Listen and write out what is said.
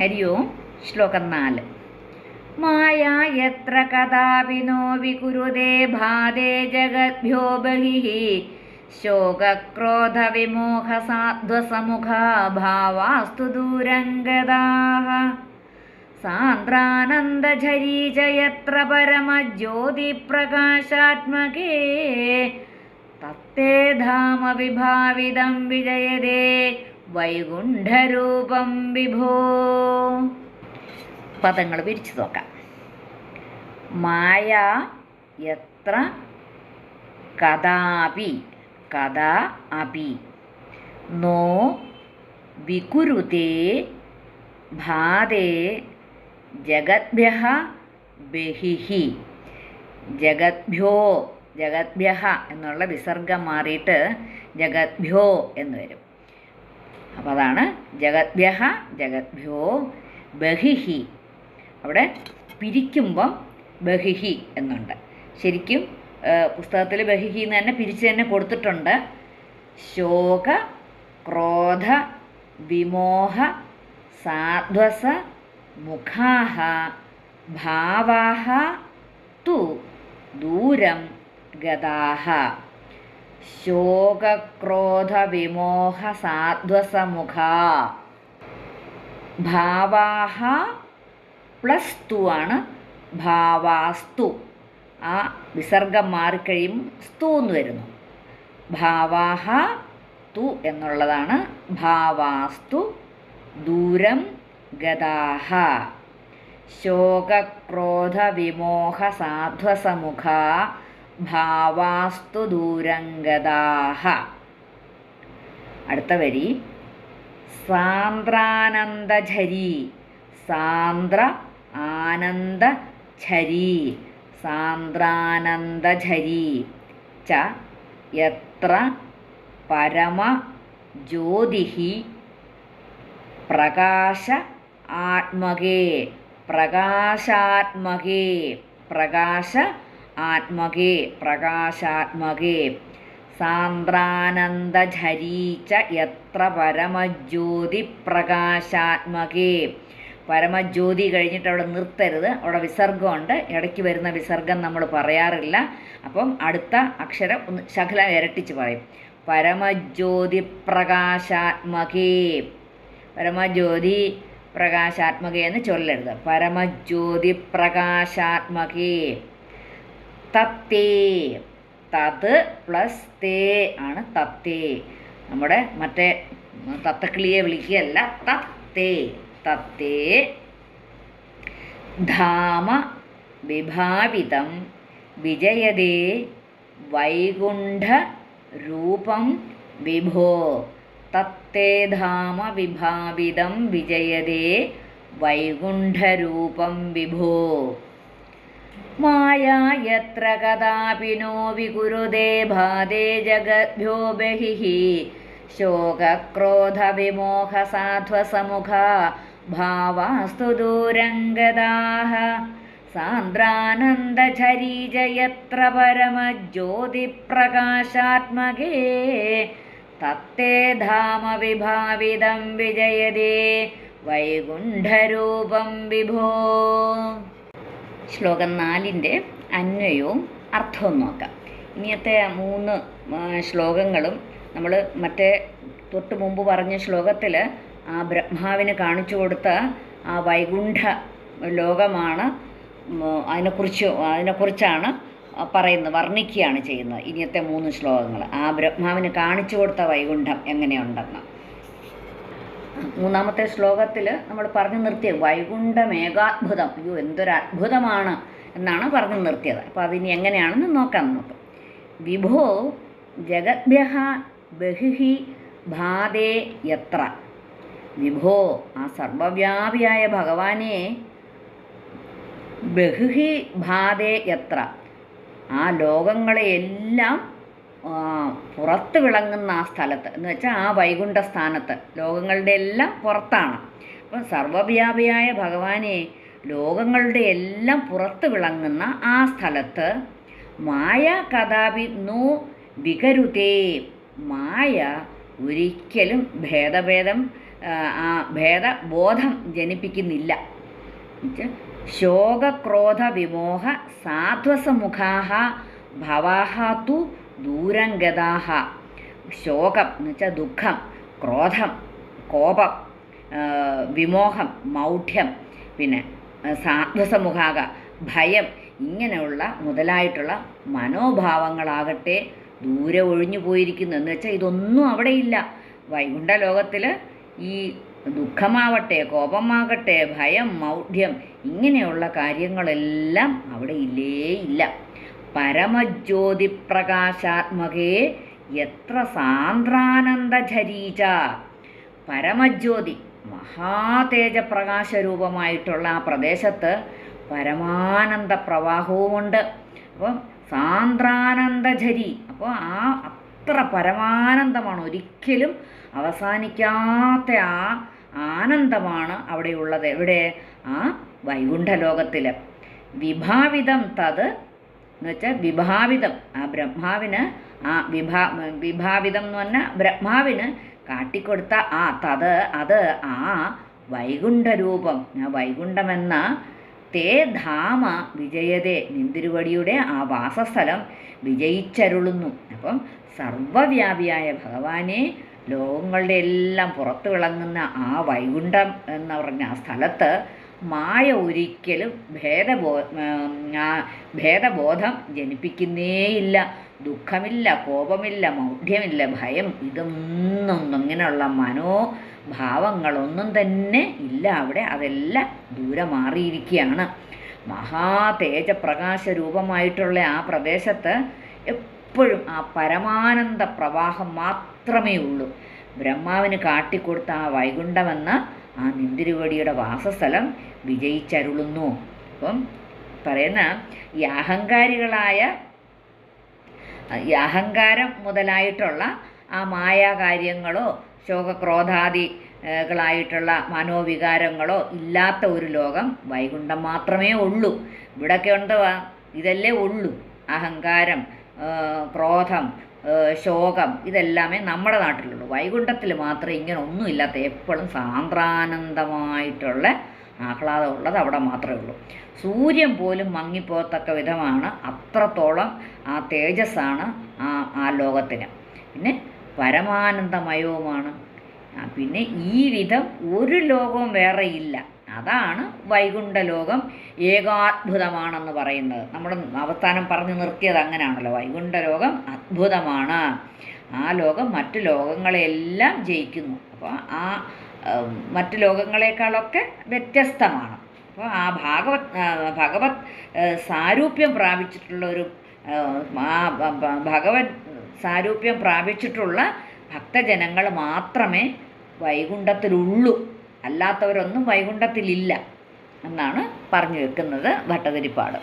ഹരി ഓം ശ്ലോകം നാല്. മായാ യത്ര കഥാപി നോ വികുരുതേ ഭാതേ ജഗദ്ഭ്യോ ബഹിഃ. ശോകക്രോധവിമോഹസാധ്വസമുഖാഭാവാസ്തു ദൂരംഗതാഃ സാന്ദ്രാനന്ദരീ ച യത്ര പരമജ്യോതിപ്രകാശാത്മകേ. തത്തേ ധാമ വിഭാവിതം വിജയതേ. വൈകുണ്ഠരൂപം വിഭോ. പദങ്ങൾ പിരിച്ചു നോക്കാം. മായ എത്ര? കഥാപി കഥാ അപി നോ വികുരുതേ ഭാതേ ജഗദ്ഭ്യ ബഹിഹി. ജഗദ്ഭ്യോ ജഗദ്ഭ്യ എന്നുള്ള വിസർഗം മാറിയിട്ട് ജഗദ്ഭ്യോ എന്ന് വരും. അപ്പോൾ അതാണ് ജഗദ്ഭ്യ ജഗദ്ഭ്യോ ബഹിഹി. അവിടെ പിരിക്കുമ്പം ബഹിഹി എന്നുണ്ട്. ശരിക്കും പുസ്തകത്തിൽ ബഹിഹി എന്ന് തന്നെ പിരിച്ച് തന്നെ കൊടുത്തിട്ടുണ്ട്. ശോക ക്രോധ വിമോഹ സാധ്വസ മുഖാഹ ഭാവാഹ തു ദൂരം ഗതാഹ. ശോകക്രോധവിമോഹസാധ്വസമുഖ. ഭാവാഹ പ്ലസ് തു ആണ് ഭാവാസ്തു. ആ വിസർഗം മാറിക്കഴിയും സ്തു എന്ന് വരുന്നു. ഭാവാഹ തു എന്നുള്ളതാണ് ഭാവാസ്തു ദൂരം ഗതാഹ. ശോകക്രോധവിമോഹസാധ്വസമുഖ. ഭാവാസ്തു ദൂരംഗതാഹ അടുത്ത വരി. സാന്ദ്രാനന്ദരി സാന്ദ്ര ആനന്ദരി സാന്ദ്രാനന്ദരി ച എത്ര പരമ ജ്യോതിഹി. പ്രകാശ ആത്മകേ. പ്രകാശാത്മകേ. പ്രകാശ ആത്മകേ പ്രകാശാത്മകേ. സാന്ദ്രാനന്ദരീച്ച ച യത്ര പരമജ്യോതി പ്രകാശാത്മകേ പരമജ്യോതി കഴിഞ്ഞിട്ട് അവിടെ നിർത്തരുത്. അവിടെ വിസർഗമുണ്ട്. ഇടയ്ക്ക് വരുന്ന വിസർഗം നമ്മൾ പറയാറില്ല. അപ്പം അടുത്ത അക്ഷരം ഒന്ന് ശകല ഇരട്ടിച്ച് പറയും. പരമജ്യോതി പ്രകാശാത്മകേ പരമജ്യോതി പ്രകാശാത്മകേ എന്ന് ചൊല്ലരുത്. പരമജ്യോതി പ്രകാശാത്മകേ തത്തേ. തത് പ്ലസ് തേ ആണ് തത്തേ. നമ്മുടെ മറ്റേ തത്തക്കിളിയെ വിളിക്കുകയല്ല തത്തേ. തത്തേ. ധാമ വിഭാവിതം വിജയതേ വൈകുണ്ഠ രൂപം വിഭോ. തത്തേ ധാമ വിഭാവിതം വിജയതേ വൈകുണ്ഠരൂപം വിഭോ. मायायत्र कदापि नो विकुरुदे बाधे जगद्भ्यो बहिः शोकक्रोधविमोहसाध्वसमुखा भावास्तु दूरङ्गदाः सान्द्रानन्दझरीज यत्र परमज्योतिप्रकाशात्मके तत्ते धाम विभाविदं विजयदे वैकुण्ठरूपं विभो ശ്ലോകം നാലിന്റെ അന്വയവും അർത്ഥവും നോക്കാം. ഇനിയത്തെ മൂന്ന് ശ്ലോകങ്ങളും നമ്മൾ മറ്റേ തൊട്ട് മുമ്പ് പറഞ്ഞ ശ്ലോകത്തിൽ ആ ബ്രഹ്മാവിന് കാണിച്ചു കൊടുത്ത ആ വൈകുണ്ഠ ലോകമാണ് അതിനെക്കുറിച്ച് അതിനെക്കുറിച്ചാണ് പറയുന്നത് വർണിക്കുകയാണ് ചെയ്യുന്നത്. ഇനിയത്തെ മൂന്ന് ശ്ലോകങ്ങൾ. ആ ബ്രഹ്മാവിന് കാണിച്ചു കൊടുത്ത വൈകുണ്ഠം എങ്ങനെയുണ്ടെന്ന്. മൂന്നാമത്തെ ശ്ലോകത്തിൽ നമ്മൾ പറഞ്ഞു നിർത്തിയത് വൈകുണ്ഠമേകാത്ഭുതം അയ്യോ എന്തൊരു അത്ഭുതമാണ് എന്നാണ് പറഞ്ഞു നിർത്തിയത്. അപ്പോൾ അതിനി എങ്ങനെയാണെന്ന് നോക്കാം നമുക്ക്. വിഭോ ജഗദ്ഭ്യ ബഹിഹി ഭാതേ യത്ര. വിഭോ ആ സർവവ്യാപിയായ ഭഗവാനെ ബഹുഹി ഭാതേ യത്ര. ആ ലോകങ്ങളെയെല്ലാം പുറത്ത് വിളങ്ങുന്ന ആ സ്ഥലത്ത്. എന്ന് വെച്ചാൽ ആ വൈകുണ്ഠ സ്ഥാനത്ത് ലോകങ്ങളുടെ എല്ലാം പുറത്താണ്. അപ്പം സർവവ്യാപിയായ ഭഗവാനെ ലോകങ്ങളുടെ എല്ലാം പുറത്ത് വിളങ്ങുന്ന ആ സ്ഥലത്ത് മായ കഥാപി നോ വികരുതേ. മായ ഒരിക്കലും ഭേദഭേദം ആ, ഭേദബോധം ജനിപ്പിക്കുന്നില്ല. ശോകക്രോധ വിമോഹ സാധ്വസമുഖാഹ ഭവാഹ തു ദൂരം ഗതാഹ ശോകം എന്ന് വെച്ചാൽ ദുഃഖം ക്രോധം കോപം വിമോഹം മൗഢ്യം പിന്നെ സാധസമുഖാക ഭയം ഇങ്ങനെയുള്ള മുതലായിട്ടുള്ള മനോഭാവങ്ങളാകട്ടെ ദൂരെ ഒഴിഞ്ഞു പോയിരിക്കുന്നു. എന്ന് വെച്ചാൽ ഇതൊന്നും അവിടെയില്ല. വൈകുണ്ഠ ലോകത്തിൽ ഈ ദുഃഖമാവട്ടെ കോപമാകട്ടെ ഭയം മൗഢ്യം ഇങ്ങനെയുള്ള കാര്യങ്ങളെല്ലാം അവിടെ ഇല്ലേ ഇല്ല. പരമജ്യോതി പ്രകാശാത്മകേ എത്ര സാന്ദ്രാനന്ദരീച പരമജ്യോതി മഹാതേജപ്രകാശരൂപമായിട്ടുള്ള ആ പ്രദേശത്ത് പരമാനന്ദ പ്രവാഹവുമുണ്ട് അപ്പം സാന്ദ്രാനന്ദരി അപ്പോൾ ആ അത്ര പരമാനന്ദമാണ്. ഒരിക്കലും അവസാനിക്കാത്ത ആ ആനന്ദമാണ് അവിടെയുള്ളത്. എവിടെ? ആ വൈകുണ്ഠലോകത്തിൽ വിഭാവിതം തത് എന്ന് വെച്ചാൽ വിഭാവിതം. ആ ബ്രഹ്മാവിന് ആ വിഭാ വിഭാവിതം എന്ന് പറഞ്ഞാൽ ബ്രഹ്മാവിന് കാട്ടിക്കൊടുത്ത ആ തത് അത് ആ വൈകുണ്ഠരൂപം. ആ വൈകുണ്ഠമെന്ന തേ ധാമ വിജയതേ. നിന്തിരുവടിയുടെ ആ വാസസ്ഥലം വിജയിച്ചരുളുന്നു. അപ്പം സർവവ്യാപിയായ ഭഗവാനെ ലോകങ്ങളുടെ എല്ലാം പുറത്തു വിളങ്ങുന്ന ആ വൈകുണ്ഠം എന്ന് പറഞ്ഞ ആ സ്ഥലത്ത് മായ ഒരിക്കലും ഭേദബോ ഭേദബോധം ജനിപ്പിക്കുന്നേയില്ല. ദുഃഖമില്ല കോപമില്ല മൗഢ്യമില്ല ഭയം ഇതൊന്നും ഇങ്ങനെയുള്ള മനോഭാവങ്ങളൊന്നും തന്നെ ഇല്ല. അവിടെ അതെല്ലാം ദൂരെ മാറിയിരിക്കുകയാണ്. മഹാ തേജപ്രകാശ രൂപമായിട്ടുള്ള ആ പ്രദേശത്ത് എപ്പോഴും ആ പരമാനന്ദ പ്രവാഹം മാത്രമേ ഉള്ളൂ. ബ്രഹ്മാവിന് കാട്ടിക്കൊടുത്ത ആ വൈകുണ്ഠമെന്ന ആ നിന്തിരുവടിയുടെ വാസസ്ഥലം വിജയിച്ചരുളുന്നു. അപ്പം പറയുന്ന ഈ അഹങ്കാരികളായ ഈ അഹങ്കാരം മുതലായിട്ടുള്ള ആ മായാകാര്യങ്ങളോ ശോകക്രോധാദി ഏ, കളായിട്ടുള്ള മനോവികാരങ്ങളോ ഇല്ലാത്ത ഒരു ലോകം വൈകുണ്ഠം മാത്രമേ ഉള്ളൂ. ഇവിടെയൊക്കെ എന്തുവാ? ഇതല്ലേ ഉള്ളൂ. അഹങ്കാരം ക്രോധം ശോകം ഇതെല്ലാമേ നമ്മുടെ നാട്ടിലുള്ളൂ. വൈകുണ്ഠത്തിൽ മാത്രമേ ഇങ്ങനെ ഒന്നുമില്ലാത്ത എപ്പോഴും സാന്ദ്രാനന്ദമായിട്ടുള്ള ആഹ്ലാദമുള്ളത് അവിടെ മാത്രമേ ഉള്ളൂ. സൂര്യൻ പോലും മങ്ങിപ്പോത്തക്ക വിധമാണ് അത്രത്തോളം ആ തേജസ്സാണ് ആ ആ ലോകത്തിന്. പിന്നെ പരമാനന്ദമയവുമാണ്. പിന്നെ ഈ വിധം ഒരു ലോകവും വേറെ ഇല്ല. അതാണ് വൈകുണ്ഠ ലോകം ഏകാത്ഭുതമാണെന്ന് പറയുന്നത്. നമ്മൾ അവസാനം പറഞ്ഞു നിർത്തിയത് അങ്ങനെയാണല്ലോ. വൈകുണ്ഠ ലോകം അത്ഭുതമാണ്. ആ ലോകം മറ്റു ലോകങ്ങളെല്ലാം ജയിക്കുന്നു. അപ്പോൾ ആ മറ്റ് ലോകങ്ങളെക്കാളൊക്കെ വ്യത്യസ്തമാണ്. അപ്പോൾ ആ ഭാഗവത് ഭഗവത് സാരൂപ്യം പ്രാപിച്ചിട്ടുള്ള ഒരു ആ, ഭഗവത് സാരൂപ്യം പ്രാപിച്ചിട്ടുള്ള ഭക്തജനങ്ങൾ മാത്രമേ വൈകുണ്ഠത്തിലുള്ളൂ. അല്ലാത്തവരൊന്നും വൈകുണ്ഠത്തിലില്ല. എന്നാണ് പറഞ്ഞു വെക്കുന്നത് ഭട്ടതിരിപ്പാട്